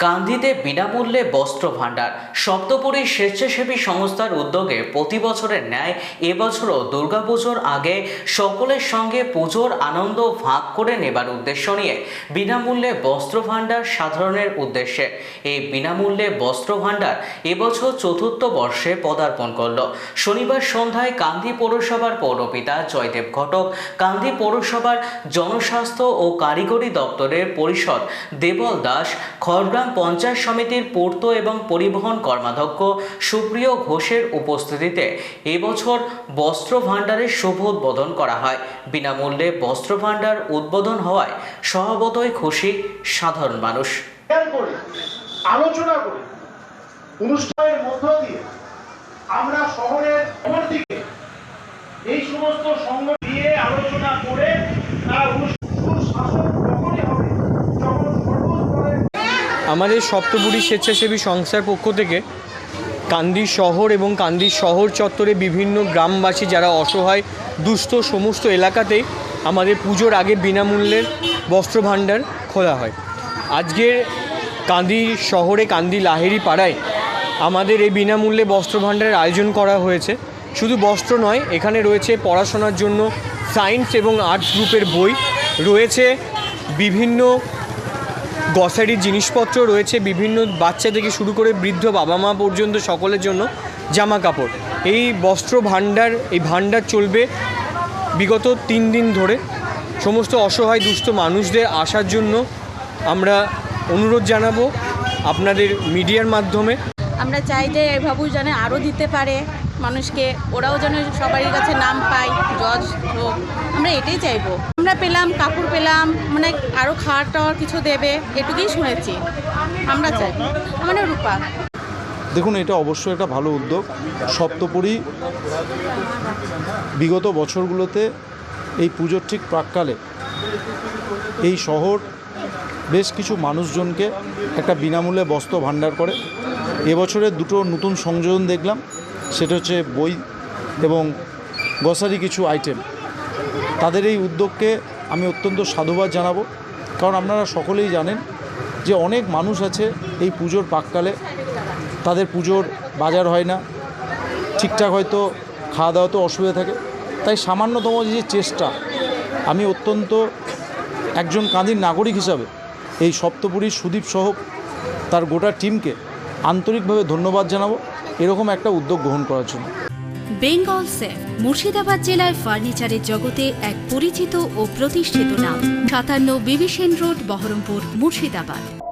কান্দিতে বিনামূল্যে বস্ত্র ভাণ্ডার সপ্তপুরী স্বেচ্ছাসেবী সংস্থার উদ্যোগে প্রতি বছরের ন্যায় এবছরও দুর্গাপুজোর আগে সকলের সঙ্গে পুজোর আনন্দ ভাগ করে নেবার উদ্দেশ্য নিয়ে বিনামূল্যে বস্ত্র ভাণ্ডার সাধারণের উদ্দেশ্যে এই বিনামূল্যে বস্ত্র ভাণ্ডার এবছর চতুর্থ বর্ষে পদার্পণ করল। শনিবার সন্ধ্যায় কান্দি পৌরসভার পৌরপিতা জয়দেব ঘটক কান্দি পৌরসভার জনস্বাস্থ্য ও কারিগরি দপ্তরের পরিষদ দেবল দাস, খড়গ্রাম পঞ্চায়েত সমিতির পূর্ত এবং পরিবহন কর্মাধ্যক্ষ সুপ্রিয় ঘোষের উপস্থিতিতে এবছর বস্ত্র ভাণ্ডারের শুভ উদ্বোধন করা হয়। বিনামূল্যে বস্ত্র ভাণ্ডার উদ্বোধন হওয়ায় স্বভাবতই খুশি সাধারণ মানুষ। আলোচনা করে অনুষ্ঠানের মধ্য দিয়ে আমরা শহরের এই সমস্ত সঙ্গ দিয়ে আলোচনা করে তার অনুষ্ঠান শাসন তখনই হবে যখন সর্বস্তরের আমাদের সপ্তপুরী স্বেচ্ছাসেবী সংস্থার পক্ষ থেকে কান্দি শহর এবং কান্দি শহর চত্বরে বিভিন্ন গ্রামবাসী যারা অসহায়, দুস্থ সমস্ত এলাকাতেই আমাদের পুজোর আগে বিনামূল্যের বস্ত্র ভাণ্ডার খোলা হয়। আজকের কান্দি শহরে, কান্দি লাহেরি পাড়ায় আমাদের এই বিনামূল্যে বস্ত্র ভাণ্ডারের আয়োজন করা হয়েছে। শুধু বস্ত্র নয়, এখানে রয়েছে পড়াশোনার জন্য সায়েন্স এবং আর্টস গ্রুপের বই, রয়েছে বিভিন্ন গ্রসারির জিনিসপত্র রয়েছে বিভিন্ন বাচ্চা থেকে শুরু করে বৃদ্ধ বাবা মা পর্যন্ত সকলের জন্য জামা কাপড়। এই বস্ত্র ভাণ্ডার, এই ভাণ্ডার চলবে বিগত তিন দিন ধরে। সমস্ত অসহায় দুস্থ মানুষদের আসার জন্য আমরা অনুরোধ জানাব আপনাদের মিডিয়ার মাধ্যমে। আমরা চাই যে এভাবেও যেন আরও দিতে পারে। মানুষকে, ওরাও যেন সবারই কাছে নাম পায়, জজ হোক, আমরা এটাই চাইব। আমরা পেলাম, কাপড় পেলাম মানে আরও খাওয়ার টাওয়ার কিছু দেবে, এটুকুই শুনেছি। আমরা চাই। মানে রূপা। দেখুন, এটা অবশ্যই একটা ভালো উদ্যোগ। সপ্তপুরী বিগত বছরগুলোতে এই পুজোর ঠিক প্রাককালে এই শহর বেশ কিছু মানুষজনকে একটা বিনামূল্যে বস্ত্র ভাণ্ডার করে। এবছরে দুটো নতুন সংযোজন দেখলাম। সেটা হচ্ছে বই এবং গ্রসারি কিছু আইটেম তাদের এই উদ্যোগকে আমি অত্যন্ত সাধুবাদ জানাব। কারণ আপনারা সকলেই জানেন যে অনেক মানুষ আছে এই পুজোর প্রাককালে তাদের পুজোর বাজার হয় না। ঠিকঠাক হয়তো খাওয়া দাওয়াতে অসুবিধা থাকে। তাই সামান্যতম যে চেষ্টা, আমি অত্যন্ত একজন কাঁদির নাগরিক হিসাবে এই সপ্তপুরীর সুদীপ সহ তার গোটা টিমকে আন্তরিকভাবে ধন্যবাদ জানাব। এরকম একটা উদ্যোগ গ্রহণ করার জন্য। বেঙ্গল সেফ মুর্শিদাবাদ জেলায় ফার্নিচারের জগতে এক পরিচিত ও প্রতিষ্ঠিত নাম। সাতান্ন বিবিসেন রোড, বহরমপুর, মুর্শিদাবাদ।